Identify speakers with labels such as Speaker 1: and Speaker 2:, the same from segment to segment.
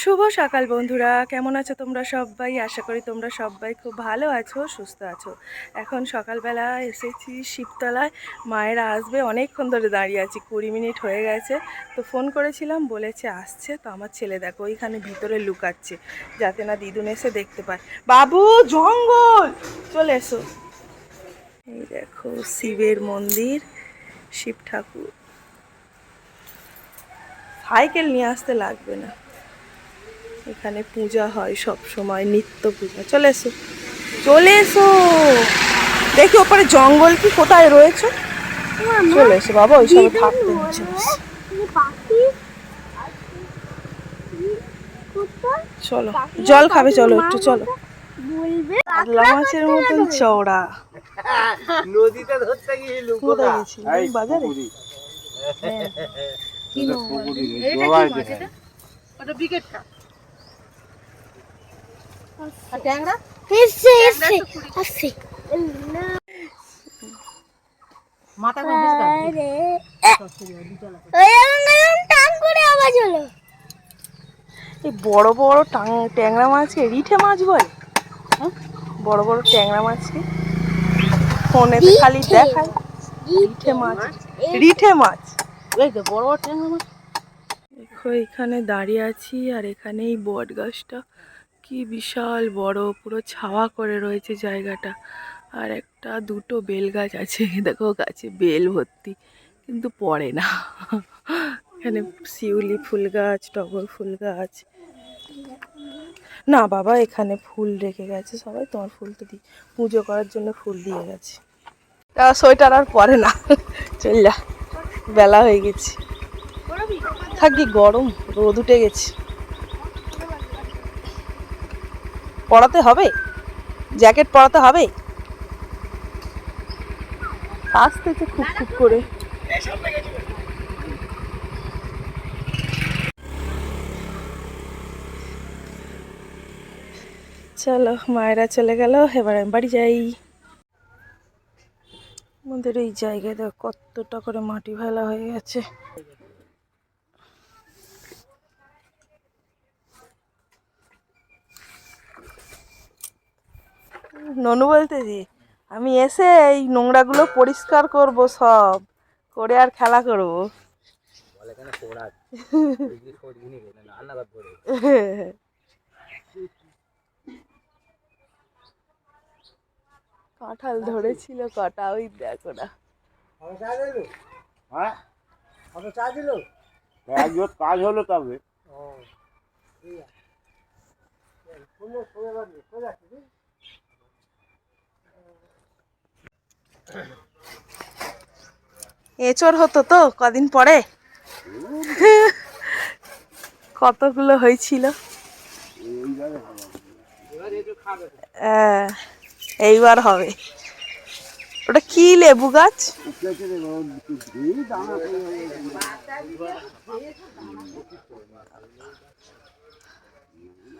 Speaker 1: শুভ সকাল বন্ধুরা, কেমন আছো তোমরা সবাই? আশা করি তোমরা সবাই খুব ভালো আছো, সুস্থ আছো। এখন সকালবেলা এসেছি শিবতলায়, মায়েরা আসবে, অনেকক্ষণ ধরে দাঁড়িয়ে আছি, কুড়ি মিনিট হয়ে গেছে। তো ফোন করেছিলাম, বলেছে আসছে, তো আমার ছেলে দেখো ওইখানে ভিতরে লুকাচ্ছে, যাতে না দিদুন এসে দেখতে পায়। বাবু, জঙ্গল! চলে এসো। এই দেখো শিবের মন্দির, শিব ঠাকুর। সাইকেল নিয়ে আসতে লাগবে না। এখানে পূজা হয় সব সময় নিত্য পূজা। চলে এসো। চলে এসো। দেখি ওপরে জঙ্গল কি কোথায় রয়েছে? চলে এসো বাবা ওই সব থাকতে হচ্ছে চলো জল খাবে চলো একটু চলো।
Speaker 2: বলবে
Speaker 1: কাতলা মাছের মতন চওড়া।
Speaker 3: নদীতে ধরতে
Speaker 1: বাজারে?
Speaker 2: এসছে আসছে আরে ওই এরকম এরকম টান করে আওয়াজ হলো।
Speaker 1: এই বড় বড় টাং ট্যাংরা মাছকে রিঠে মাছ বলে? বড় বড় ট্যাংরা মাছকে ফোনেতে খালি
Speaker 2: রিঠে।
Speaker 1: দেখায়। রিঠে মাছ। রিঠে মাছ। দেখো এখানে দাঁড়িয়ে আছি আর এখানে এই বট গাছটা কি বিশাল বড়, পুরো ছাওয়া করে রয়েছে জায়গাটা। আর একটা দুটো বেল গাছ আছে। দেখো গাছে বেল ভর্তি, কিন্তু পড়ে না। এখানে শিউলি ফুল গাছ টগর ফুল গাছ না, বাবা এখানে ফুল রেখে গেছে। সবাই তোমার ফুল তো দিই পুজো করার জন্য ফুল দিয়ে গেছে। তা সোয়েটার আর পরে না। চল বেলা হয়ে গেছে। থাকি গরম, রোদ উঠে গেছে। পড়াতে হবে? জ্যাকেট পরাতে হবে? আসতেছে খুব খুব করে। চলো, মায়েরা চলে গেল, এবার আমি বাড়ি যাই। আমাদের এই জায়গায় কতটা করে মাটি ফেলা হয়ে গেছে। ননু বলতেছি আমি এসে এই নোংরাগুলো পরিষ্কার করব সব করে আর খেলা করব। কাঁঠাল ধরেছিল কটা ওই দেখো না।
Speaker 3: হ্যাঁ? একজন কাজ হলো তবে।
Speaker 1: এঁচড় হতো তো কদিন পরে। কতগুলো হয়েছিল? হ্যাঁ, এইবার হবে। ওটা কি লেবু গাছ?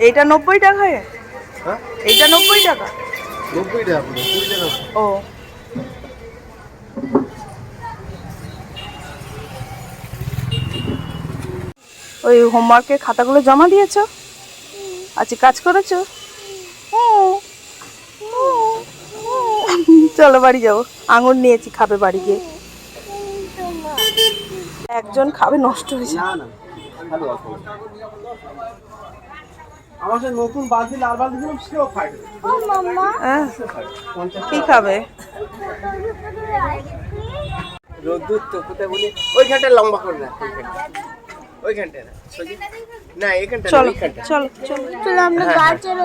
Speaker 1: এইটা নব্বই টাকায়
Speaker 3: হ্যাঁ?
Speaker 1: এইটা নব্বই টাকা।
Speaker 3: নব্বই টাকা কুড়ি টাকা।
Speaker 1: ও। ওই হোমওয়ার্কের খাতাগুলো জমা দিয়েছ? আজকে কাজ করেছ? চলো বাড়ি যাব। আঙুর নিয়েছি খাবে বাড়ি গিয়ে। একজন খাবে নষ্ট হয়েছে
Speaker 3: আমার সে নতুন বালতি লাল বালতি ছিল সেও খায়।
Speaker 2: ও মাম্মা।
Speaker 1: হ্যাঁ। কি খাবে?
Speaker 3: রোদ্দুর তো কোথায় বলি? ওইখানটা লম্বা করে না ওইখানটা না না এখানটা
Speaker 1: চলো চলো চলো।
Speaker 2: চলো আমরা গাছের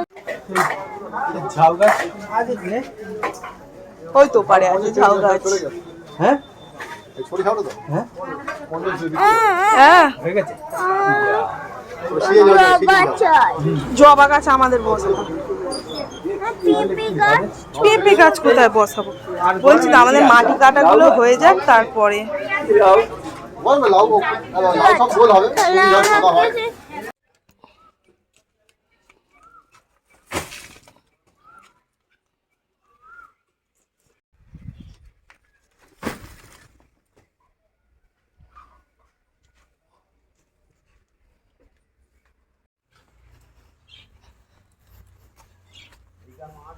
Speaker 3: ঝাউ গাছ আজ এখানে
Speaker 1: ওই তো পারে আছে ঝাউ গাছ।
Speaker 3: হ্যাঁ? ছড়ি খাব তো? হ্যাঁ।
Speaker 1: হ্যাঁ
Speaker 3: হয়ে। গেছে?
Speaker 1: জবা গাছ আমাদের বসাবো।
Speaker 2: পেঁপে গাছ
Speaker 1: কোথায় বসাবো? বলছি তো, আমাদের মাটি কাটাগুলো হয়ে যাক, তারপরে।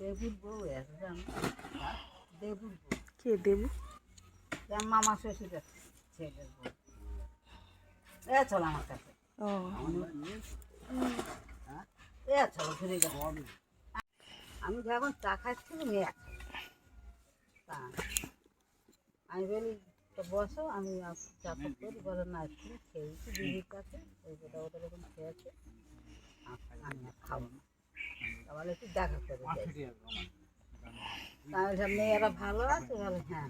Speaker 2: আমাকে
Speaker 1: হুম হুম। ও কে দেবু?
Speaker 4: মামা শ্বশুরের ছেলের বউ। এ চল আমার কাছে।
Speaker 1: ও।
Speaker 4: এ চলো ঘুরে যাব আমি যখন চা খাচ্ছি মেয়ে তা আমি বলি তো বসো আমি চা করি। বলো না খেয়েছি দিদির কাছে। ওই কথা ওটা যখন খেয়েছে আমি আর খাব না। একটু দেখা করে হ্যাঁ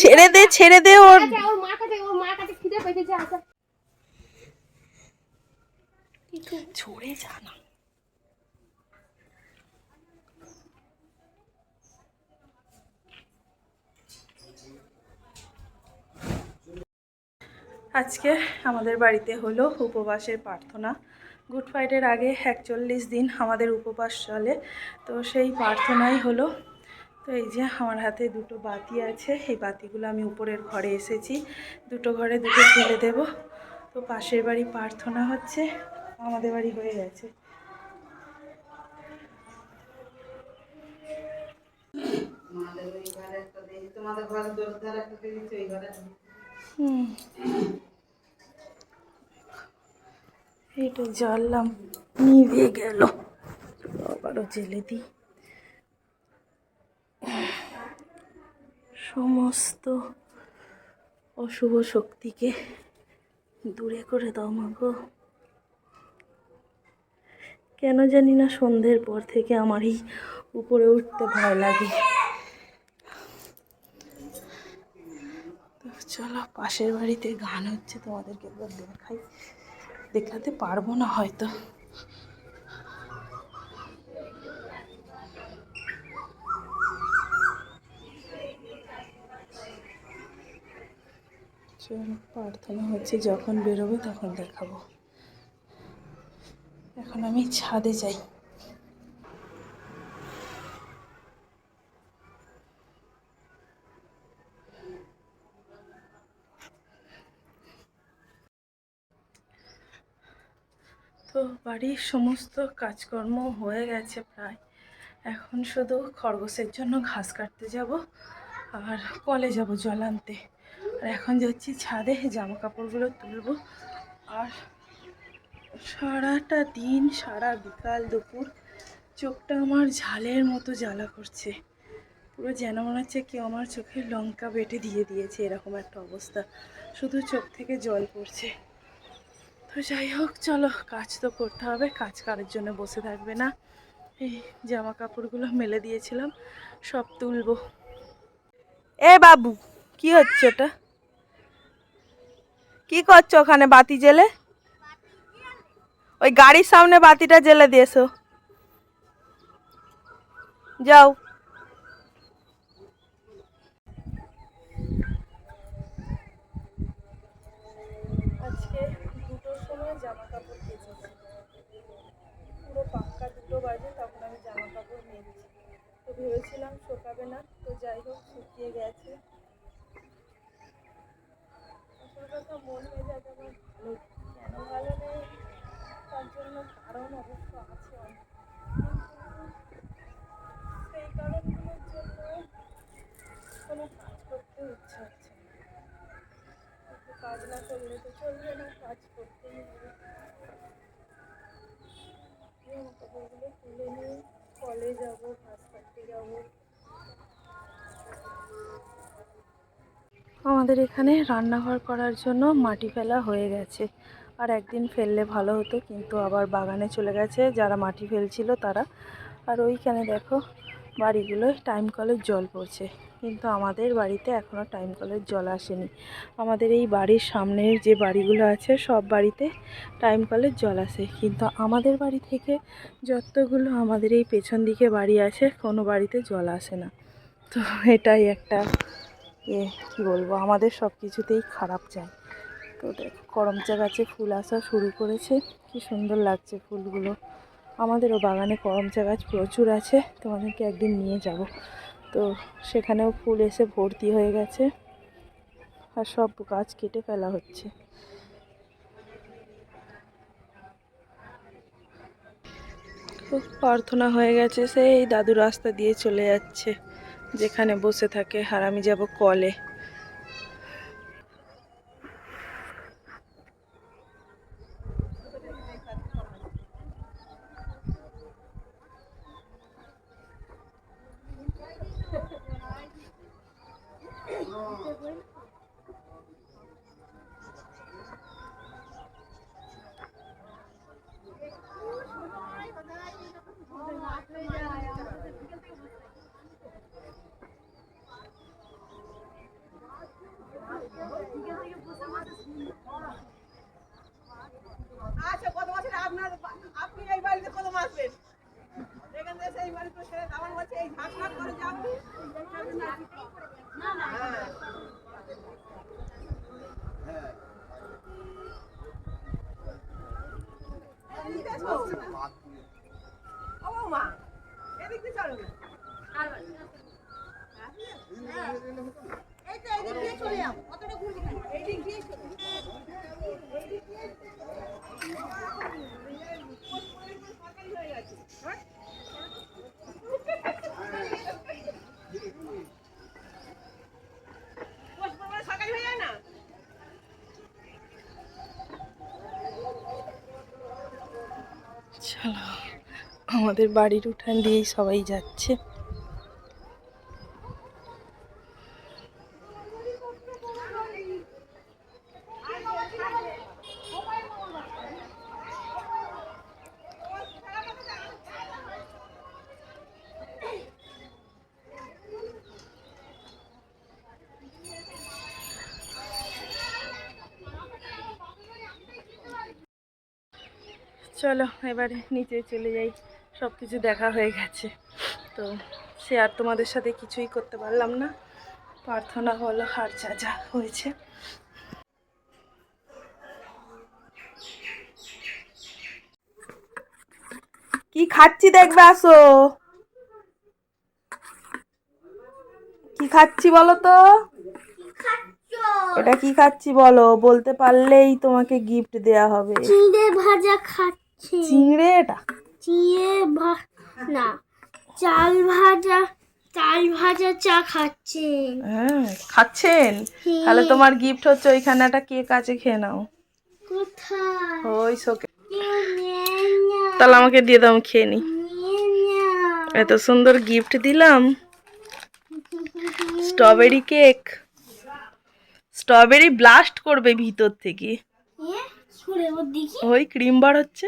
Speaker 1: ছেড়ে দে ছেড়ে দে ওর ছড়ে যা না। আজকে আমাদের বাড়িতে হলো উপবাসের প্রার্থনা। গুড ফ্রাইডের আগে একচল্লিশ দিন আমাদের উপবাস চলে। তো সেই প্রার্থনাই হলো। তো এই যে আমার হাতে দুটো বাতি আছে এই বাতিগুলো আমি উপরের ঘরে এসেছি। দুটো ঘরে দুটো ফেলে দেব। তো পাশের বাড়ি প্রার্থনা হচ্ছে আমাদের বাড়ি হয়ে গেছে।
Speaker 4: তোমাদের ঘরে একটা দিয়েছি ঘরে।
Speaker 1: হুম। এটা জ্বাললাম নিভে গেল। আবারও জেলে দিই। সমস্ত অশুভ শক্তিকে দূরে করে দাও মাগো কেন জানি না সন্ধ্যের পর থেকে আমার এই উপরে উঠতে ভয় লাগে। চলো, পাশের বাড়িতে গান হচ্ছে, তোমাদেরকে একবার দেখাই। দেখাতে পারব না হয়তো। প্রার্থনা হচ্ছে যখন বেরোবে তখন দেখাবো। এখন আমি ছাদে যাই। তো বাড়ির সমস্ত কাজকর্ম হয়ে গেছে প্রায়। এখন শুধু খরগোশের জন্য ঘাস কাটতে যাব আর কলে যাব জল আনতে। আর এখন যাচ্ছি ছাদে জামা কাপড়গুলো তুলবো। আর সারাটা দিন, সারা বিকাল দুপুর চোখটা আমার ঝালের মতো জ্বালা করছে। পুরো যেন মনে হচ্ছে কেউ আমার চোখে লঙ্কা বেটে দিয়ে দিয়েছে, এরকম একটা অবস্থা। শুধু চোখ থেকে জল পড়ছে। তো যাই হোক, চলো, কাজ তো করতে হবে, কাজ কারের জন্য বসে থাকবে না। এই জামা কাপড়গুলো মেলে দিয়েছিলাম, সব তুলবো। এ বাবু, কি হচ্ছে ওটা কি করছ ওখানে বাতি জেলে? ওই গাড়ির সামনে বাতিটা জেলে দিয়েছ। যাও আজকে দুটোর সময় জামা কাপড় কেচেছি পুরো বাজে, তখন আমি জামা কাপড় মেলছি। তো ভেবেছিলাম শোকাবে না, তো যাই হোক, শুকিয়ে গেছে আসল কথা মন মেজাজ আমার ভালো কেন ভালো নেই তার জন্য কারণ অবশ্য আছে অনেক কিন্তু সেই কারণগুলোর জন্য কোনো কাজ করতে ইচ্ছা হচ্ছে না একটু কাজ না করলে তো চলবে না কাজ করতেই হবে আমাদের এখানে রান্নাঘর করার জন্য মাটি ফেলা হয়ে গেছে। আর একদিন ফেললে ভালো হতো, কিন্তু আবার বাগানে চলে গেছে যারা মাটি ফেলছিল তারা। আর ওইখানে দেখো, বাড়িগুলোয় টাইম কলের জল পড়ছে। কিন্তু আমাদের বাড়িতে এখনও টাইম কলের জল আসেনি। আমাদের এই বাড়ির সামনের যে বাড়িগুলো আছে, সব বাড়িতে টাইম কলের জল আসে। কিন্তু আমাদের বাড়ি থেকে যতগুলো আমাদের এই পেছন দিকে বাড়ি আছে, কোনো বাড়িতে জল আসে না। তো এটাই একটা এ, কী বলব, আমাদের সব কিছুতেই খারাপ যায় তো দেখো করমচা গাছে ফুল আসা শুরু করেছে। কি সুন্দর লাগছে ফুলগুলো। আমাদেরও বাগানে করমচা গাছ প্রচুর আছে, তোমাদেরকে একদিন নিয়ে যাব। তো সেখানেও ফুল এসে ভর্তি হয়ে গেছে, আর সব গাছ কেটে ফেলা হচ্ছে। প্রার্থনা হয়ে গেছে, সেই দাদু রাস্তা দিয়ে চলে যাচ্ছে। যেখানে বসে থাকে আর আমি যাব কলে
Speaker 5: আচ্ছা কত বছর আপনার আপনি এই বাড়িতে কত আসবেন এখান থেকে সেই বাড়িতে সে আমার বলছে এই ঝাঁক ঝাঁক করে যাও ও মা এদিক দিয়ে চলো
Speaker 2: এই তো এইদিক দিয়ে চলে যাও অতটা ঘুরবি কেন এইদিক দিয়ে চলে যাও।
Speaker 5: সরকারি হয়ে যায় না
Speaker 1: আমাদের বাড়ির উঠান দিয়েই সবাই যাচ্ছে। চলো এবারে নিচে চলে যাই। সব কিছু দেখা হয়ে গেছে। তো সে আর তোমাদের সাথে কিছুই করতে পারলাম না। প্রার্থনা হলো আর যা যা হয়েছে। কি খাচ্ছি দেখবে আসো? কি খাচ্ছি বলো তো? এটা কি খাচ্ছি বলো? বলতে পারলেই তোমাকে গিফট দেয়া হবে।
Speaker 2: চিড়ে ভাজা খাচ্ছে?
Speaker 1: চিংড়ে এটা
Speaker 2: চিড়ে না চাল ভাজা চাল ভাজা চা খাচ্ছে
Speaker 1: হ্যাঁ খাচ্ছেন? তাহলে তোমার গিফট হচ্ছে ওইখানে একটা কেক আছে খেয়ে নাও।
Speaker 2: কোথায়?
Speaker 1: ওই শোকে। তাহলে আমাকে দিয়ে দাও খেয়ে নি এত সুন্দর গিফট দিলাম। স্ট্রবেরি কেক স্ট্রবেরি ব্লাস্ট করবে ভিতর থেকে। ওই ক্রিম বার হচ্ছে।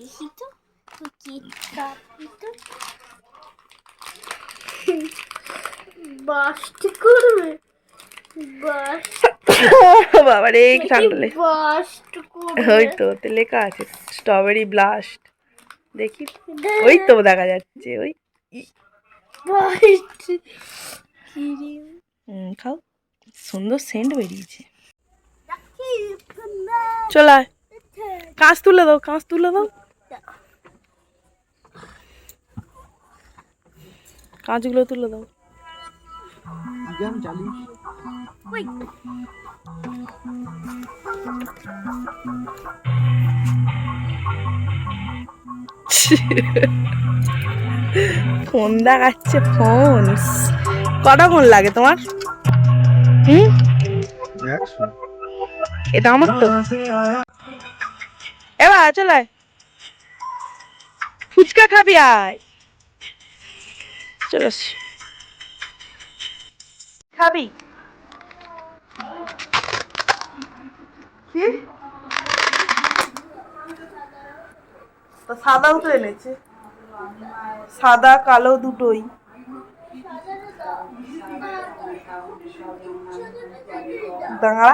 Speaker 2: কেক কাটবি তো বাস্ট করবে বাস্ট
Speaker 1: বাবা রে ঠান্ডা লে- ওই তো ওতে লেখা আছে স্ট্রবেরি ব্লাস্ট দেখি। ওই তো দেখা যাচ্ছে ওই। খাও। সুন্দর সেন্ট বেরিয়েছে। চলায় কাঁচ তুলে দাও কাঁচ তুলে দাও। কাঁচগুলো তুলে দাও। ফোন দেখাচ্ছে ফোন। কটা ফোন লাগে তোমার? হুম? এটা আমার তো। এবার চলে ফুচকা খাবি আয়। চলে আসি খাবি?
Speaker 2: কি? সাদাও তো এনেছে। সাদা কালো দুটোই। দাঁড়া।